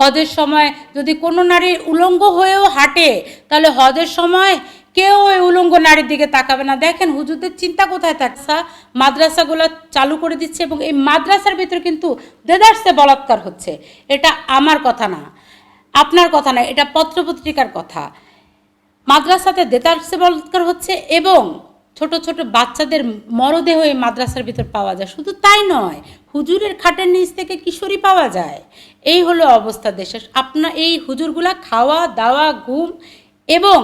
হজের সময় যদি কোনো নারী উলঙ্গ হয়েও হাঁটে, তাহলে হজের সময় কেউ ওই উলঙ্গ নারীর দিকে তাকাবে না। দেখেন, হুজুরদের চিন্তা কোথায় থাকছে? মাদ্রাসাগুলো চালু করে দিচ্ছে এবং এই মাদ্রাসার ভিতরে কিন্তু দেদার্সে বলাৎকার হচ্ছে। এটা আমার কথা না, আপনার কথা না, এটা পত্রপত্রিকার কথা। মাদ্রাসাতে দেদার্সে বলৎকার হচ্ছে এবং ছোট ছোট বাচ্চাদের মরদেহ এই মাদ্রাসার ভিতর পাওয়া যায়। শুধু তাই নয়, হুজুরের খাটের নিচ থেকে কিশোরী পাওয়া যায়। এই হলো অবস্থা দেশে আপনার এই হুজুরগুলা খাওয়া, দাওয়া, ঘুম এবং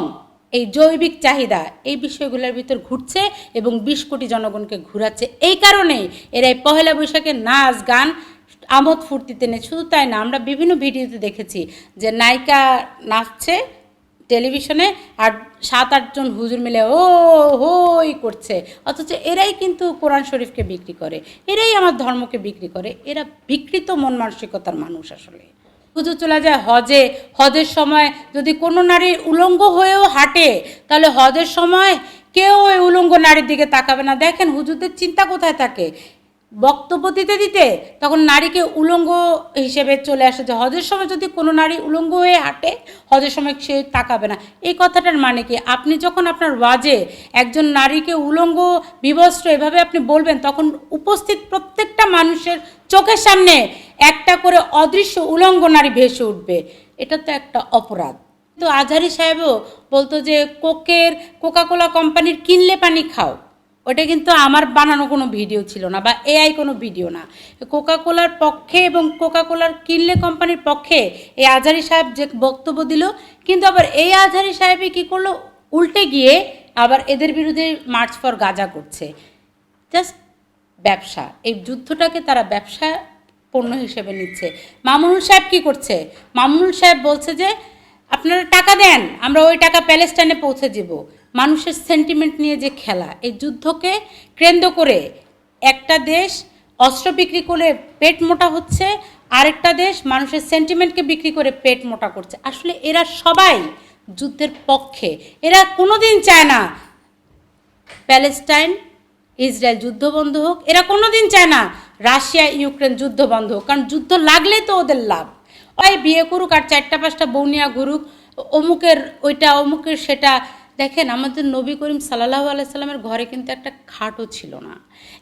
এই জৈবিক চাহিদা, এই বিষয়গুলোর ভিতর ঘুরছে এবং বিশ কোটি জনগণকে ঘুরাচ্ছে। এই কারণেই এরা এই পহেলা বৈশাখে নাচ, গান, আমোদ ফুর্তিতে নেই। শুধু তাই না, আমরা বিভিন্ন ভিডিওতে দেখেছি যে নায়িকা নাচছে টেলিভিশনে আর সাত আটজন হুজুর মিলে ও হই করছে। অথচ এরাই কিন্তু কোরআন শরীফকে বিক্রি করে। এরাই আমার ধর্মকে বিক্রি করে। এরা বিকৃত মন মানসিকতার মানুষ আসলে। হুজুর চলে যায় হজে। হজের সময় যদি কোনো নারী উলঙ্গ হয়েও হাঁটে, তাহলে হজের সময় কেউ ওই উলঙ্গ নারীর দিকে তাকাবে না। দেখেন হুজুরদের চিন্তা কোথায় থাকে? বক্তব্য দিতে দিতে তখন নারীকে উলঙ্গ হিসেবে চলে আসে যে হজের সময় যদি কোনো নারী উলঙ্গ হয়ে হাঁটে, হজের সময় সে তাকাবে না। এই কথাটার মানে কি? আপনি যখন আপনার ওয়াজে একজন নারীকে উলঙ্গ, বিবস্ত্র এভাবে আপনি বলবেন, তখন উপস্থিত প্রত্যেকটা মানুষের চোখের সামনে একটা করে অদৃশ্য উলঙ্গ নারী ভেসে উঠবে। এটা তো একটা অপরাধ। তো আজহারি সাহেবও বলতো যে কোকের কোকাকোলা কোম্পানির কিনলে পানি খাও। ওটা কিন্তু আমার বানানো কোনো ভিডিও ছিল না বা এআই কোনো ভিডিও না। কোকাকোলার পক্ষে এবং কোকাকোলার কিনলে কোম্পানির পক্ষে এই আজহারি সাহেব যে বক্তব্য দিল, কিন্তু আবার এই আজহারি সাহেবই কী করল? উল্টে গিয়ে আবার এদের বিরুদ্ধে মার্চ ফর গাজা করছে। জাস্ট ব্যবসা। এই যুদ্ধটাকে তারা ব্যবসা পণ্য হিসেবে নিচ্ছে। মামুনুল সাহেব কি করছে? মামুনুল সাহেব বলছে যে, আপনারা টাকা দেন, আমরা ওই টাকা প্যালেস্টাইনে পৌঁছে দেব। মানুষের সেন্টিমেন্ট নিয়ে যে খেলা, এই যুদ্ধকে কেন্দ্র করে একটা দেশ অস্ত্র বিক্রি করে পেট মোটা হচ্ছে, আরেকটা দেশ মানুষের সেন্টিমেন্টকে বিক্রি করে পেট মোটা করছে। আসলে এরা সবাই যুদ্ধের পক্ষে। এরা কোনোদিন চায় না প্যালেস্টাইন, ইসরায়েল যুদ্ধ বন্ধ হোক, এরা কোনোদিন চায় না রাশিয়া, ইউক্রেন যুদ্ধ বন্ধ হোক, কারণ যুদ্ধ লাগলে তো ওদের লাভ। ওই বিয়ে করুক আর চারটা পাঁচটা বৌনিয়া ঘুরুক, অমুকের ওইটা, অমুকের সেটা দেখেন, আমাদের নবী করিম সাল্লাহ আলাইসাল্লামের ঘরে কিন্তু একটা খাটও ছিল না।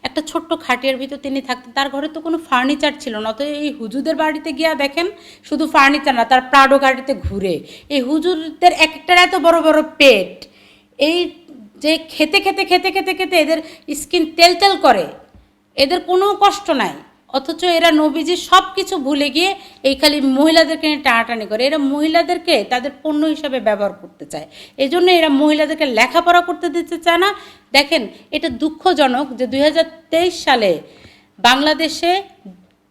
একটা ছোট্ট খাটিয়ার ভিতর তিনি থাকতেন। তার ঘরে তো কোনো ফার্নিচার ছিল না। তো এই হুজুরদের বাড়িতে গিয়া দেখেন, শুধু ফার্নিচার না, তার প্রাডো গাড়িতে ঘুরে। এই হুজুরদের এক একটার এত বড় বড় পেট। এই যে খেতে খেতে খেতে খেতে খেতে এদের স্কিন তেল তেল করে। এদের কোনো কষ্ট নাই। অথচ এরা নবীজি সব কিছু ভুলে গিয়ে এই খালি মহিলাদেরকে নিয়ে টানাটানি করে। এরা মহিলাদেরকে তাদের পণ্য হিসাবে ব্যবহার করতে চায়। এই জন্য এরা মহিলাদেরকে লেখাপড়া করতে দিতে চায় না। দেখেন, এটা দুঃখজনক যে দু হাজার তেইশ সালে বাংলাদেশে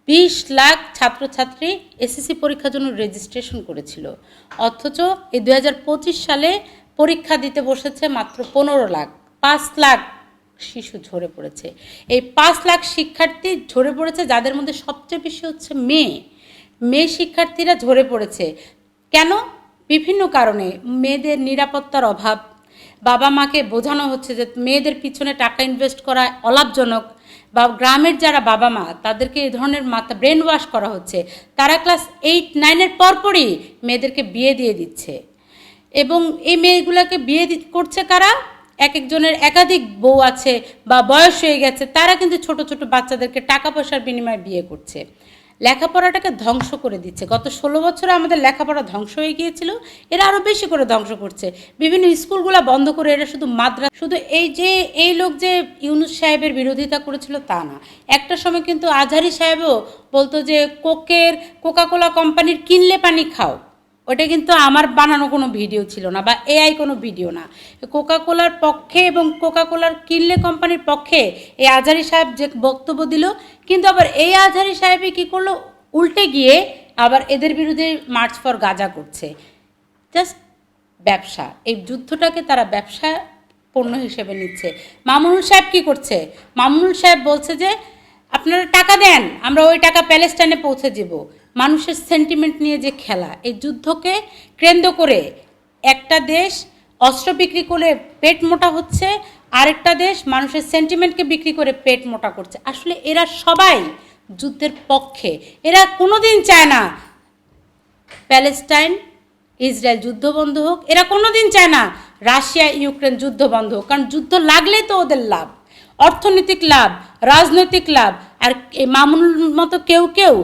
বিশ লাখ ছাত্রছাত্রী এসএসসি পরীক্ষার জন্য রেজিস্ট্রেশন করেছিল। অথচ এই দুই হাজার পঁচিশ সালে পরীক্ষা দিতে বসেছে মাত্র পনেরো লাখ, পাঁচ লাখ শিশু ঝরে পড়েছে। এই পাঁচ লাখ শিক্ষার্থী ঝরে পড়েছে যাদের মধ্যে সবচেয়ে বেশি হচ্ছে মেয়ে। মেয়ে শিক্ষার্থীরা ঝরে পড়েছে। কেন? বিভিন্ন কারণে। মেয়েদের নিরাপত্তার অভাব। বাবা মাকে বোঝানো হচ্ছে যে মেয়েদের পিছনে টাকা ইনভেস্ট করা অলাভজনক বা গ্রামের যারা বাবা মা, তাদেরকে এই ধরনের মাথা ব্রেন ওয়াশ করা হচ্ছে। তারা ক্লাস এইট নাইনের পরপরই মেয়েদেরকে বিয়ে দিয়ে দিচ্ছে। এবং এই মেয়েগুলোকে বিয়ে করছে কারা? এক একজনের একাধিক বউ আছে বা বয়স হয়ে গেছে, তারা কিন্তু ছোট ছোট বাচ্চাদেরকে টাকা পয়সার বিনিময়ে বিয়ে করছে। লেখাপড়াটাকে ধ্বংস করে দিচ্ছে। গত ষোলো বছরে আমাদের লেখাপড়া ধ্বংস হয়ে গিয়েছিল, এরা আরও বেশি করে ধ্বংস করছে। বিভিন্ন স্কুলগুলো বন্ধ করে এরা শুধু মাদ্রা, শুধু এই যে, এই লোক যে ইউনুস সাহেবের বিরোধিতা করেছিল তা না। একটা সময় কিন্তু আজহারি সাহেবও বলতো যে, কোকের কোকাকোলা কোম্পানির কিনলে পানি খাও। ওটা কিন্তু আমার বানানো কোনো ভিডিও ছিল না বা এআই কোনো ভিডিও না। কোকাকোলার পক্ষে এবং কোকাকোলার কিনলে কোম্পানির পক্ষে এই আজহারি সাহেব যে বক্তব্য দিল, কিন্তু আবার এই আজহারি সাহেবই কী করল? উল্টে গিয়ে আবার এদের বিরুদ্ধে মার্চ ফর গাজা করছে। জাস্ট ব্যবসা। এই যুদ্ধটাকে তারা ব্যবসা পণ্য হিসেবে নিচ্ছে। মামুনুল সাহেব কি করছে? মামুনুল সাহেব বলছে যে, আপনারা টাকা দেন, আমরা ওই টাকা প্যালেস্টাইনে পৌঁছে দেব। মানুষের সেন্টিমেন্ট নিয়ে যে খেলা, এই যুদ্ধকে কেন্দ্র করে একটা দেশ অস্ত্র বিক্রি করে পেট মোটা হচ্ছে, আরেকটা দেশ মানুষের সেন্টিমেন্টকে বিক্রি করে পেট মোটা করছে। আসলে এরা সবাই যুদ্ধের পক্ষে। এরা কোনোদিন চায় না প্যালেস্টাইন, ইসরায়েল যুদ্ধ বন্ধ হোক, এরা কোনোদিন চায় না রাশিয়া, ইউক্রেন যুদ্ধ বন্ধ হোক। কারণ যুদ্ধ লাগলেই তো ওদের লাভ। অর্থনৈতিক লাভ, রাজনৈতিক লাভ, আর এই মামুনুর মতো কেউ কেউ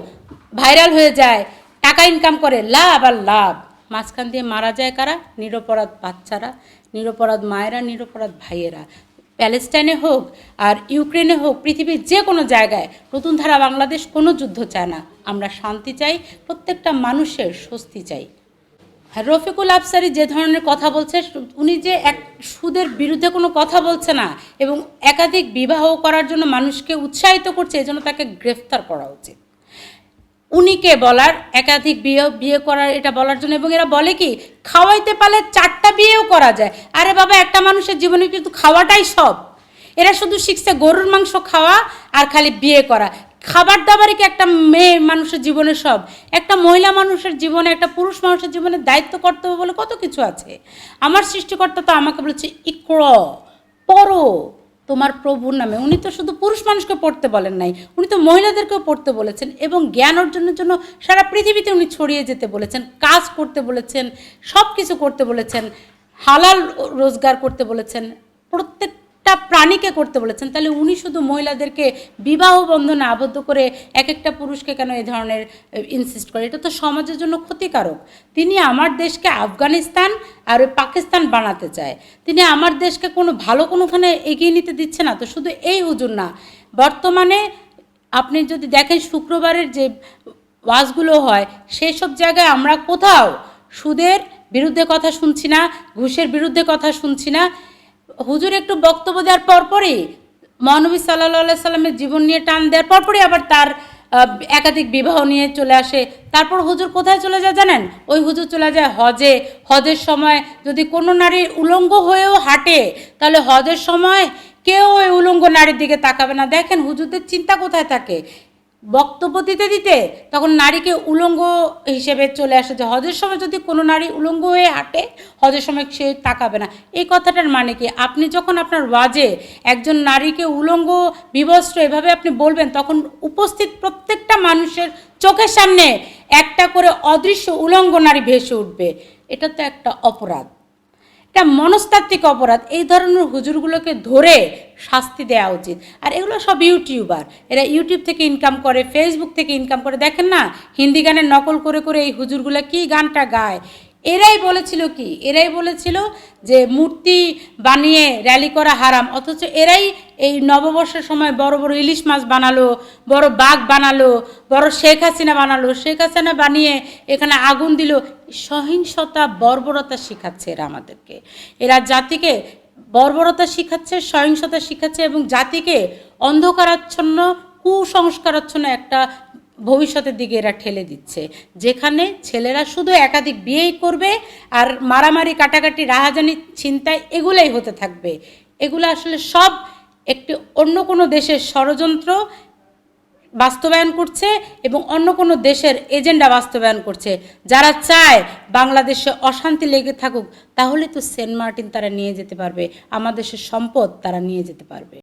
ভাইরাল হয়ে যায়, টাকা ইনকাম করে, লাভ আর লাভ। মাঝখান দিয়ে মারা যায় কারা? নিরপরাধ বাচ্চারা, নিরপরাধ মায়েরা, নিরপরাধ ভাইয়েরা। প্যালেস্টাইনে হোক আর ইউক্রেনে হোক, পৃথিবীর যে কোনো জায়গায় নতুন ধারা বাংলাদেশ কোনো যুদ্ধ চায় না। আমরা শান্তি চাই, প্রত্যেকটা মানুষের স্বস্তি চাই। রফিকুল আফসারি যে ধরনের কথা বলছে, উনি যে এক সুদের বিরুদ্ধে কোনো কথা বলছে না এবং একাধিক বিবাহ করার জন্য মানুষকে উৎসাহিত করছে, এজন্য তাকে গ্রেফতার করা উচিত। উনিকে বলার, একাধিক বিয়ে বিয়ে করার এটা বলার জন্য, এবং এরা বলে কি, খাওয়াইতে পারলে চারটা বিয়েও করা যায়। আরে বাবা, একটা মানুষের জীবনে কিন্তু খাওয়াটাই সব। এরা শুধু শিখছে গরুর মাংস খাওয়া আর খালি বিয়ে করা। খাবার দাবারই কি একটা মেয়ে মানুষের জীবনে সব? একটা মহিলা মানুষের জীবনে, একটা পুরুষ মানুষের জীবনে দায়িত্ব কর্তব্য বলে কত কিছু আছে? আমার সৃষ্টিকর্তা তো আমাকে বলেছে ইক্র পড়ো। তোমার প্রভুর নামে। উনি তো শুধু পুরুষ মানুষকে পড়তে বলেন নাই, উনি তো মহিলাদেরকেও পড়তে বলেছেন এবং জ্ঞান অর্জনের জন্য সারা পৃথিবীতে উনি ছড়িয়ে যেতে বলেছেন, কাজ করতে বলেছেন সব কিছু করতে বলেছেন, হালাল রোজগার করতে বলেছেন প্রত্যেকটা প্রাণীকে করতে বলেছেন। তাহলে উনি শুধু মহিলাদেরকে বিবাহ বন্ধনে আবদ্ধ করে এক একটা পুরুষকে কেন এই ধরনের ইনসিস্ট করে? এটা তো সমাজের জন্য ক্ষতিকারক। তিনি আমার দেশকে আফগানিস্তান আর পাকিস্তান বানাতে চায়। তিনি আমার দেশকে কোনো ভালো কোনোখানে এগিয়ে নিতে দিচ্ছে না। তো শুধু এই হুজুর না, বর্তমানে আপনি যদি দেখেন শুক্রবারের যে ওয়াজগুলো হয় সেই সব জায়গায় আমরা কোথাও সুদের বিরুদ্ধে কথা শুনছি না, ঘুষের বিরুদ্ধে কথা শুনছি না। হুজুর একটু বক্তব্য দেওয়ার পরপরই মহানবী সাল্লাহ সাল্লামের জীবন নিয়ে টান দেওয়ার পরপরই আবার তার একাধিক বিবাহ নিয়ে চলে আসে। তারপর হুজুর কোথায় চলে যায় জানেন? ওই হুজুর চলে যায় হজে। হজের সময় যদি কোনো নারী উলঙ্গ হয়েও হাঁটে, তাহলে হজের সময় কেউ ওই উলঙ্গ নারীর দিকে তাকাবে না। দেখেন হুজুরদের চিন্তা কোথায় থাকে? বক্তব্য দিতে দিতে তখন নারীকে উলঙ্গ হিসেবে চলে আসে যে হজের সময় যদি কোনো নারী উলঙ্গ হয়ে হাঁটে, হজের সময় সে তাকাবে না। এই কথাটার মানে কি? আপনি যখন আপনার ওয়াজে একজন নারীকে উলঙ্গ, বিবস্ত্র এভাবে আপনি বলবেন, তখন উপস্থিত প্রত্যেকটা মানুষের চোখের সামনে একটা করে অদৃশ্য উলঙ্গ নারী ভেসে উঠবে। এটা তো একটা অপরাধ। এটা মনস্তাত্ত্বিক অপরাধ। এই ধরনের হুজুরগুলোকে ধরে শাস্তি দেওয়া উচিত। আর এগুলো সব ইউটিউবার। এরা ইউটিউব থেকে ইনকাম করে ফেসবুক থেকে ইনকাম করে। দেখেন না, হিন্দি গানের নকল করে করে এই হুজুরগুলো কি গানটা গায়। এরাই বলেছিল কি? এরাই বলেছিল যে মূর্তি বানিয়ে র্যালি করা হারাম। অথচ এরাই এই নববর্ষের সময় বড় বড় ইলিশ মাছ বানালো, বড় বাঘ বানালো, বড় শেখ হাসিনা বানালো। শেখ হাসিনা বানিয়ে এখানে আগুন দিল। সহিংসতা, বর্বরতা শেখাচ্ছে এরা আমাদেরকে। এরা জাতিকে বর্বরতা শিখাচ্ছে, সহিংসতা শিখাচ্ছে এবং জাতিকে অন্ধকারাচ্ছন্ন, কুসংস্কারাচ্ছন্ন একটা ভবিষ্যতের দিকে এরা ঠেলে দিচ্ছে। যেখানে ছেলেরা শুধু একাধিক বিয়েই করবে আর মারামারি, কাটাকাটি, রাহাজানি, ছিনতাই এগুলাই হতে থাকবে। এগুলো আসলে সব একটি অন্য কোনো দেশের ষড়যন্ত্র বাস্তবায়ন করছে এবং অন্য কোনো দেশের এজেন্ডা বাস্তবায়ন করছে। যারা চায় বাংলাদেশে অশান্তি লেগে থাকুক, তাহলে তো সেন্ট মার্টিন তারা নিয়ে যেতে পারবে, আমাদের সম্পদ তারা নিয়ে যেতে পারবে।